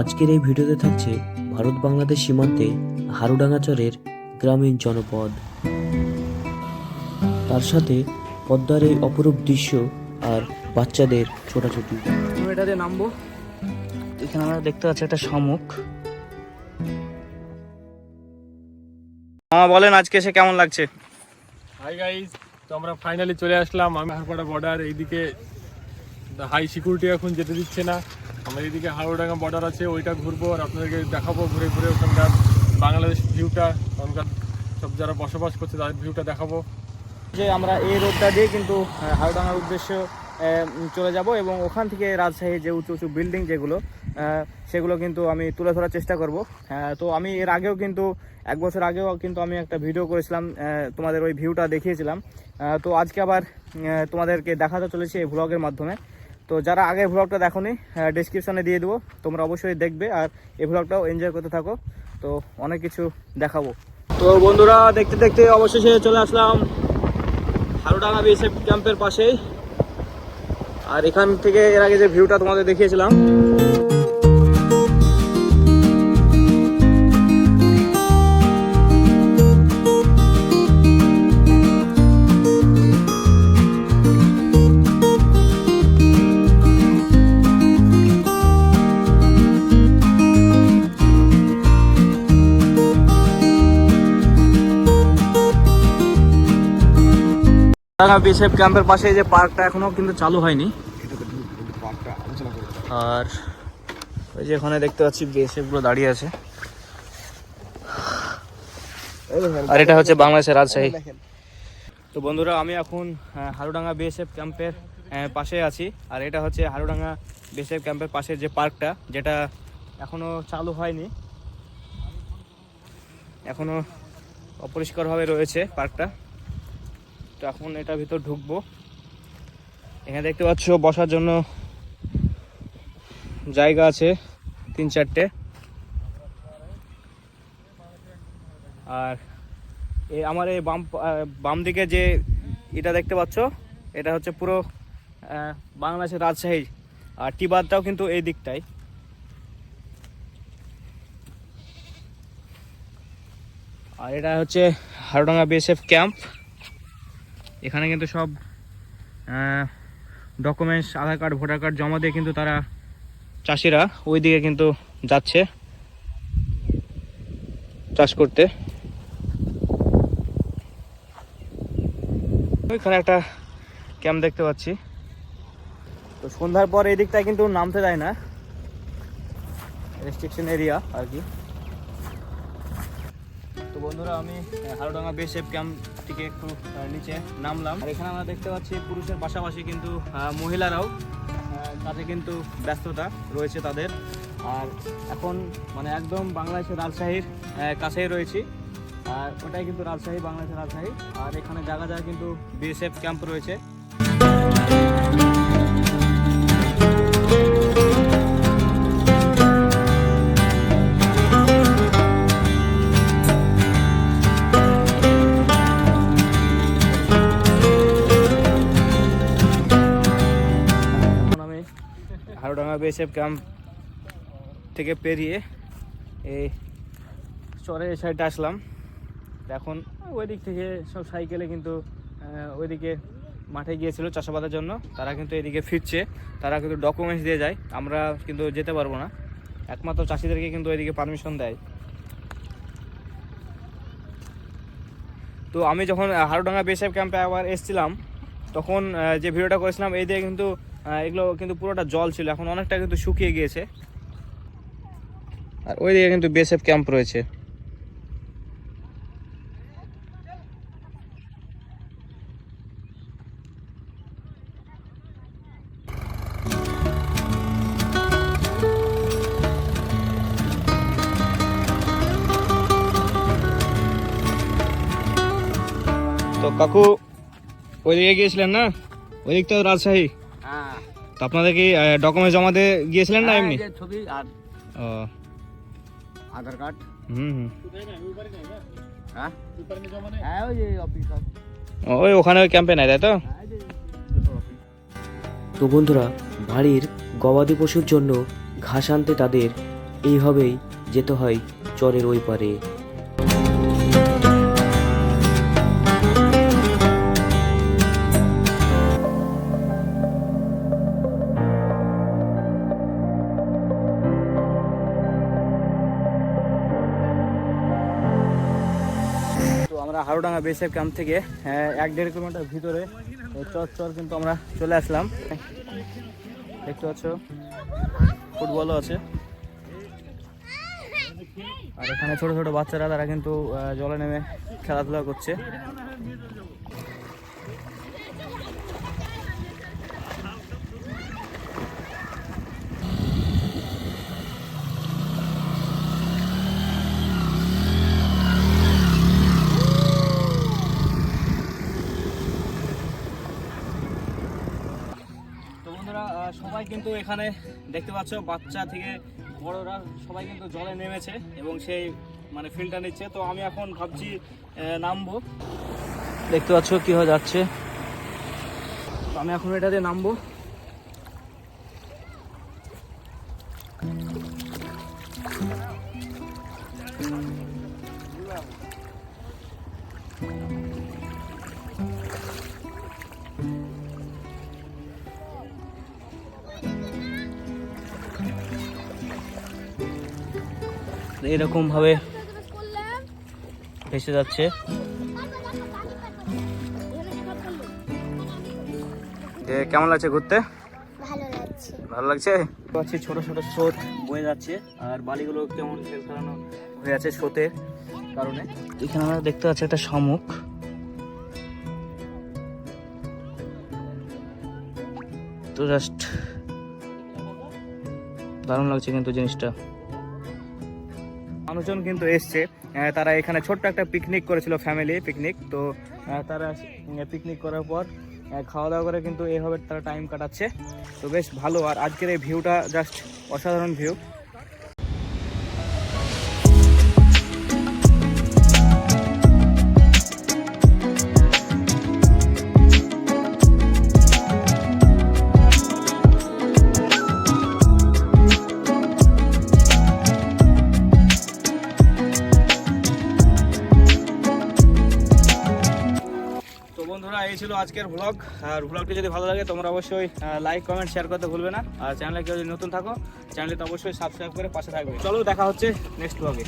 আজকের এই ভিডিওতে থাকছে ভারত বাংলাদেশ সীমান্তে হারুডাঙ্গাচরের গ্রামীণ জনপদ। তার সাথে পদ্মার এই অপরূপ দৃশ্য আর বাচ্চাদের ছোটাছুটি। নামবো। এখানে আমরা দেখতে পাচ্ছি একটা শামুক। মামা বলেন আজকে এসে কেমন লাগছে? হাই গাইস তো আমরা ফাইনালি চলে আসলাম। আমি হারপাড়া বর্ডার এইদিকে হাই সিকিউরিটি এখন যেতে দিচ্ছে না। আমরা এদিকে হাওড়াডাঙ্গা বর্ডার আছে ওইটা ঘুরবো আর আপনাদেরকে দেখাবো ঘুরে ঘুরে ওখানকার বাংলাদেশ ভিউটা ওখানকার সব যারা বসবাস করছে তাদের ভিউটা দেখাবো। যে আমরা এই রোডটা দিয়ে কিন্তু আহ, হাওড়াঙ্গার উদ্দেশ্য চলে যাব এবং ওখান থেকে রাজশাহী যে উঁচু উঁচু বিল্ডিং যেগুলো সেগুলো কিন্তু আমি তুলে ধরার চেষ্টা করব। তো আমি এর আগেও কিন্তু এক বছর আগেও কিন্তু আমি একটা ভিডিও করেছিলাম তোমাদের ওই ভিউটা দেখিয়েছিলাম। তো আজকে আবার তোমাদেরকে দেখাতে চলেছি এই ভ্লগের মাধ্যমে। তো যারা আগে ভ্লগটা দেখোনি ডিসক্রিপশনে দিয়ে দেবো। তোমরা অবশ্যই দেখবে আর এই ভ্লগটাও এনজয় করতে থাকো। তো অনেক কিছু দেখাবো। তো বন্ধুরা, দেখতে দেখতে অবশেষে চলে আসলাম হারুডাঙ্গা বিএসএফ ক্যাম্পের পাশেই। আর এখান থেকে এর আগে যে ভিউটা তোমাদের দেখিয়েছিলাম হারুডাঙ্গা বিএসএফ ক্যাম্পের পাশে যে পার্কটা এখনও কিন্তু চালু হয়নি। আর ওই যে ওখানে দেখতে পাচ্ছি বিএসএফগুলো দাঁড়িয়ে আছে। আর এটা হচ্ছে বাংলাদেশের রাজশাহী। তো বন্ধুরা, আমি এখন হারুডাঙ্গা বিএসএফ ক্যাম্পের পাশে আছি। আর এটা হচ্ছে হারুডাঙ্গা বিএসএফ ক্যাম্পের পাশে যে পার্কটা যেটা এখনও চালু হয়নি। এখনও অপরিষ্কারভাবে রয়েছে পার্কটা তো এখন এটা ভিতর ঢুকবো। এখানে দেখতে পাচ্ছ, বসার জন্য জায়গা আছে, তিন চারটে। আর এ আমার এই বাম বাম দিকে যে এটা দেখতে পাচ্ছ, এটা হচ্ছে পুরো বাংলাদেশের রাজশাহী। আর টিবাদটাও কিন্তু এই দিকটাই আর এটা হচ্ছে হারডাঙ্গা বিএসএফ ক্যাম্প এখানে কিন্তু সব documents Aadhaar card voter card জমা দিয়ে কিন্তু তারা চাষিরা ওই দিকে কিন্তু যাচ্ছে চাষ করতে। ওইখানে একটা ক্যাম্প দেখতে পাচ্ছি। তো সন্ধ্যার পর এই দিকটায় কিন্তু নামতে দেয় না। রেস্ট্রিকশন এরিয়া আর কি। তো বন্ধুরা, আমি হারুডাঙ্গা বেসেপ ক্যাম্প থেকে একটু নিচে নামলাম। আর এখানে আমরা দেখতে পাচ্ছি পুরুষের পাশাপাশি কিন্তু মহিলারাও তাতে কিন্তু ব্যস্ততা রয়েছে তাদের। আর এখন মানে একদম বাংলাদেশের রাজশাহীর কাছেই রয়েছি। আর ওটাই কিন্তু রাজশাহী, বাংলাদেশের রাজশাহী। আর এখানে জায়গা জায়গা কিন্তু বিএসএফ ক্যাম্প রয়েছে। হারুডাঙ্গা বিএসএফ ক্যাম্প থেকে পেরিয়ে এই চরের সাইডে আসলাম। এখন ওই দিক থেকে সব সাইকেলে কিন্তু ওইদিকে মাঠে গিয়েছিল চাষাবাদের জন্য। তারা কিন্তু এদিকে ফিরছে, তারা কিন্তু ডকুমেন্টস দিয়ে যায়। আমরা কিন্তু যেতে পারব না। একমাত্র চাষিদেরকে কিন্তু ওইদিকে পারমিশন দেয়। তো আমি যখন হারুডাঙ্গা বিএসএফ ক্যাম্পে আবার এসেছিলাম, তখন যে ভিডিওটা করেছিলাম, এই দিয়ে কিন্তু এগুলো কিন্তু পুরোটা জল ছিল, এখন অনেকটা কিন্তু শুকিয়ে গিয়েছে। আর ওই দিকে কিন্তু বিএসএফ ক্যাম্প রয়েছে। তো কাকু ওই দিকে গিয়েছিলেন না? ওই দিক তো রাজশাহী। হ্যাঁ। তো আপনাদের কি ডকুমেন্ট জমা দিয়ে গিয়েছিলেন না এমনি? ছবি আর ও। আধার কার্ড। হুম হুম। হ্যাঁ? হ্যাঁ ওই অফিস ওই ওখানে ওই ক্যাম্পে নাই তাই তো? হ্যাঁ তো বন্ধুরা বাড়ির গবাদি পশুর জন্য ঘাস আনতে তাদের এইভাবেই যেতে হয় চরের ওই পারে। হারোডাঙ্গা বেসের ক্যাম্প থেকে এক দেড় কিলোমিটার ভিতরে চর চর কিন্তু আমরা চলে আসলাম। দেখতে পাচ্ছ, ফুটবলও আছে। আর এখানে ছোট ছোট বাচ্চারা, তারা কিন্তু জলে নেমে খেলাধুলা করছে তো বন্ধুরা আহ, সবাই কিন্তু এখানে দেখতে পাচ্ছ, বাচ্চা থেকে বড়রা সবাই কিন্তু জলে নেমেছে এবং সেই মানে ফিল্ডটা নিচ্ছে। তো আমি এখন ভাবছি নামবো। দেখতে পাচ্ছ কি হয়ে যাচ্ছে? আমি এখন এটাতে নামবো। এরকম ভাবে ভেসে যাচ্ছে। কেমন লাগছে ঘুরতে? ভালো লাগছে। ভালো লাগছে? পাচ্ছি ছোট ছোট স্রোত বয়ে যাচ্ছে আর বালিগুলো কেমন ফেল ফেলানো হয়ে আছে স্রোতের কারণে। এখানে আমরা দেখতে পাচ্ছি একটা শামুক। তো জাস্ট দারুণ লাগছে কিন্তু জিনিসটা। মানুষজন কিন্তু এসছে। তারা এখানে ছোট্ট একটা পিকনিক করেছিল ফ্যামিলি পিকনিক তো তারা পিকনিক করার পর খাওয়া দাওয়া করে কিন্তু এইভাবে তারা টাইম কাটাচ্ছে। তো বেশ ভালো। আর আজকের এই ভিউটা জাস্ট অসাধারণ ভিউ বন্ধুরা এই ছিল আজকের ভ্লগ আর ভ্লগটি যদি ভালো লাগে, তোমরা অবশ্যই লাইক কমেন্ট শেয়ার করতে ভুলবে না। আর চ্যানেলে যদি নতুন থাকো চ্যানেলটা অবশ্যই সাবস্ক্রাইব করে পাশে থাকবে। চলো দেখা হচ্ছে নেক্সট ভ্লগে